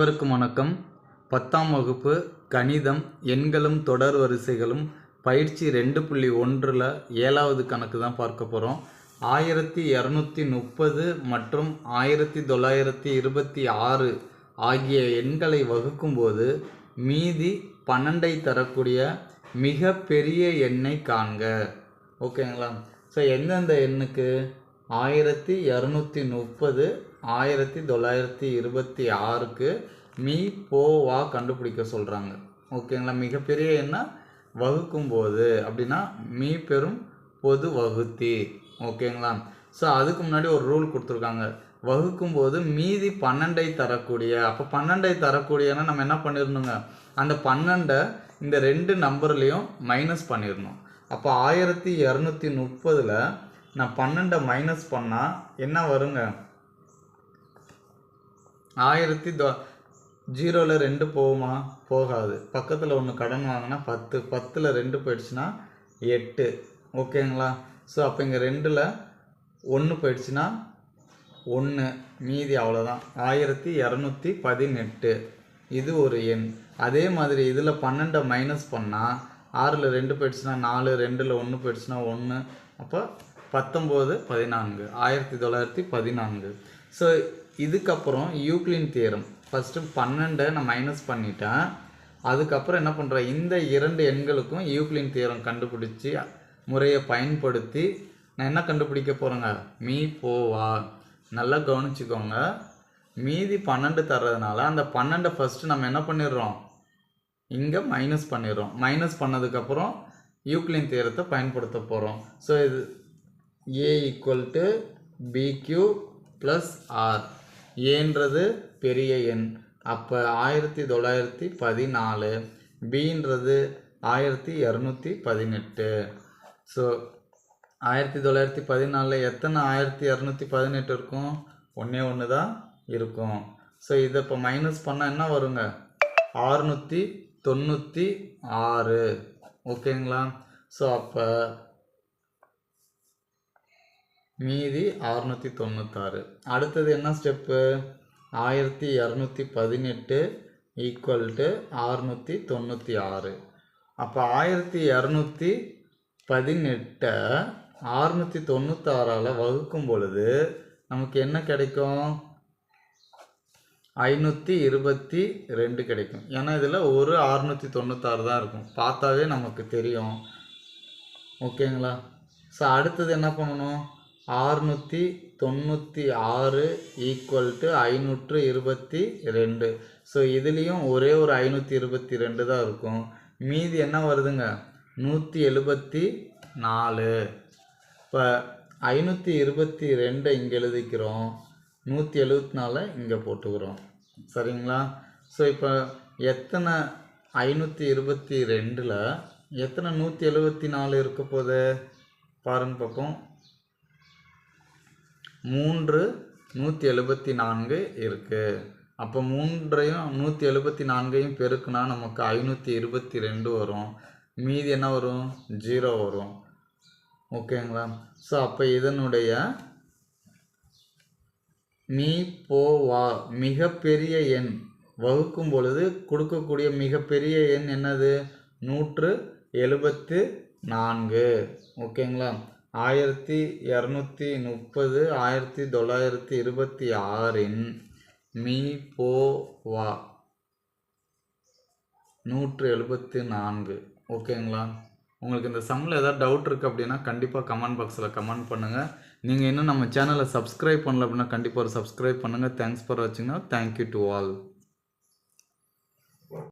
அனைவருக்கும் வணக்கம். பத்தாம் வகுப்பு கணிதம் எண்களும் தொடர் வரிசைகளும் பயிற்சி ரெண்டு புள்ளி ஒன்றில் ஏழாவது கணக்கு தான் பார்க்க போகிறோம் ஆயிரத்தி இரநூத்தி முப்பது மற்றும் ஆயிரத்தி தொள்ளாயிரத்தி இருபத்தி ஆறு ஆகிய எண்களை வகுக்கும்போது மீதி பன்னெண்டை தரக்கூடிய மிக பெரிய எண்ணை காண்க. ஓகேங்களா? ஸோ எந்தெந்த எண்ணுக்கு? ஆயிரத்தி இரநூத்தி முப்பது ஆயிரத்தி தொள்ளாயிரத்தி இருபத்தி ஆறுக்கு மீ போ வா கண்டுபிடிக்க சொல்கிறாங்க ஓகேங்களா? மிகப்பெரிய எண்ணை வகுக்கும்போது அப்படின்னா மீ பெரும் பொது வகுத்தி. ஓகேங்களா? ஸோ அதுக்கு முன்னாடி ஒரு ரூல் கொடுத்துருக்காங்க. வகுக்கும்போது மீதி பன்னெண்டை தரக்கூடிய. அப்போ பன்னெண்டை தரக்கூடியன்னா நம்ம என்ன பண்ணிடணுங்க? அந்த பன்னெண்டை இந்த ரெண்டு நம்பர்லேயும் மைனஸ் பண்ணிடணும். அப்போ ஆயிரத்தி இரநூத்தி முப்பதில் நான் பன்னெண்டை மைனஸ் பண்ணால் என்ன வருங்க? ஆயிரத்தி தொ ஜீரோவில் ரெண்டு போகுமா? போகாது. பக்கத்தில் ஒன்று கடன் வாங்கினா பத்து பத்தில் ரெண்டு போயிடுச்சுன்னா எட்டு. ஓகேங்களா? ஸோ அப்போ இங்கே ரெண்டில் ஒன்று போயிடுச்சுன்னா ஒன்று மீதி அவ்வளோதான் ஆயிரத்தி இரநூத்தி பதினெட்டு. இது ஒரு எண். அதே மாதிரி இதில் பன்னெண்டை மைனஸ் பண்ணால் ஆறில் ரெண்டு போயிடுச்சுன்னா நாலு ரெண்டில் ஒன்று போயிடுச்சுன்னா ஒன்று அப்போ பத்தொம்போது பதினான்கு. ஆயிரத்தி தொள்ளாயிரத்தி பதினான்கு. ஸோ இதுக்கப்புறம் யூக்ளின் தியரம். ஃபஸ்ட்டு பன்னெண்டை நான் மைனஸ் பண்ணிட்டேன். அதுக்கப்புறம் என்ன பண்ணுறேன் இந்த இரண்டு எண்களுக்கும் யூக்ளின் தியரம் கண்டுபிடிச்சி முறையை பயன்படுத்தி நான் என்ன கண்டுபிடிக்க போகிறேங்க மீ போவா நல்லா கவனிச்சுக்கோங்க. மீதி பன்னெண்டு தர்றதுனால அந்த பன்னெண்டை ஃபஸ்ட்டு நம்ம என்ன பண்ணிடுறோம்? இங்கே மைனஸ் பண்ணிடுறோம். மைனஸ் பண்ணதுக்கப்புறம் யூக்ளின் தேரத்தை பயன்படுத்த போகிறோம் ஸோ இது A equal to B Q plus R ஏன்றது பெரிய எண். அப்போ ஆயிரத்தி தொள்ளாயிரத்தி பதினாலு. பின்றது ஆயிரத்தி இரநூத்தி பதினெட்டு. ஸோ ஆயிரத்தி தொள்ளாயிரத்தி பதினாலில் எத்தனை ஆயிரத்தி இரநூத்தி பதினெட்டு இருக்கும்? ஒன்றே ஒன்று தான் இருக்கும். ஸோ இதை இப்போ மைனஸ் பண்ணால் என்ன வருங்க? ஆறுநூற்றி தொண்ணூற்றி ஆறு. ஓகேங்களா ஸோ அப்போ மீதி அறநூற்றி தொண்ணூத்தாறு அடுத்தது என்ன ஸ்டெப்பு ஆயிரத்தி இரநூத்தி பதினெட்டு ஈக்குவல் டு அறுநூற்றி தொண்ணூற்றி ஆறு அப்போ ஆயிரத்தி இரநூத்தி பதினெட்டை அறுநூற்றி தொண்ணூத்தாறால் வகுக்கும் பொழுது நமக்கு என்ன கிடைக்கும்? ஐநூற்றி இருபத்தி ரெண்டு கிடைக்கும். ஏன்னா இதில் ஒரு அறுநூற்றி தொண்ணூத்தாறு தான் இருக்கும். பார்த்தாவே நமக்கு தெரியும். ஓகேங்களா? ஸோ அடுத்தது என்ன பண்ணணும்? ஆறுநூற்றி தொண்ணூற்றி ஆறு ஈக்குவல் டு ஐநூற்று இருபத்தி ரெண்டு. ஸோ இதுலேயும் ஒரே ஒரு ஐநூற்றி இருபத்தி ரெண்டு தான் இருக்கும். மீதி என்ன வருதுங்க? நூற்றி எழுபத்தி நாலு. இப்போ ஐநூற்றி இருபத்தி ரெண்டை இங்கே எழுதிக்கிறோம். நூற்றி எழுபத்தி நாலு இங்கே போட்டுக்கிறோம். சரிங்களா? ஸோ இப்போ எத்தனை ஐநூற்றி இருபத்தி ரெண்டில் எத்தனை நூற்றி எழுபத்தி நாலு இருக்க போகுது? பாருங்க பார்ப்போம் மூன்று நூற்றி எழுபத்தி நான்கு இருக்குது அப்போ மூன்றையும் நூற்றி எழுபத்தி நான்கையும் பெருக்குனா நமக்கு ஐநூற்றி இருபத்தி ரெண்டு வரும். மீதி என்ன வரும்? ஜீரோ வரும். ஓகேங்களா? ஸோ அப்போ இதனுடைய மீ போவா மிகப்பெரிய எண். வகுக்கும் பொழுது கொடுக்கக்கூடிய மிகப்பெரிய எண் என்னது? நூற்று எழுபத்து நான்கு. ஓகேங்களா? ஆயிரத்தி இரநூத்தி முப்பது ஆயிரத்தி தொள்ளாயிரத்தி இருபத்தி ஆறின் மீ போ வா. நூற்று எழுபத்தி நான்கு. ஓகேங்களா? உங்களுக்கு இந்த சம்மில் ஏதாவது டவுட் இருக்குது அப்படின்னா கண்டிப்பாக கமெண்ட் பாக்ஸில் கமெண்ட் பண்ணுங்கள் நீங்கள் இன்னும் நம்ம சேனலை சப்ஸ்கிரைப் பண்ணல அப்படின்னா கண்டிப்பாக ஒரு சப்ஸ்கிரைப் பண்ணுங்கள் தேங்க்ஸ் ஃபார் வாட்சிங்னா தேங்க்யூ டு ஆல்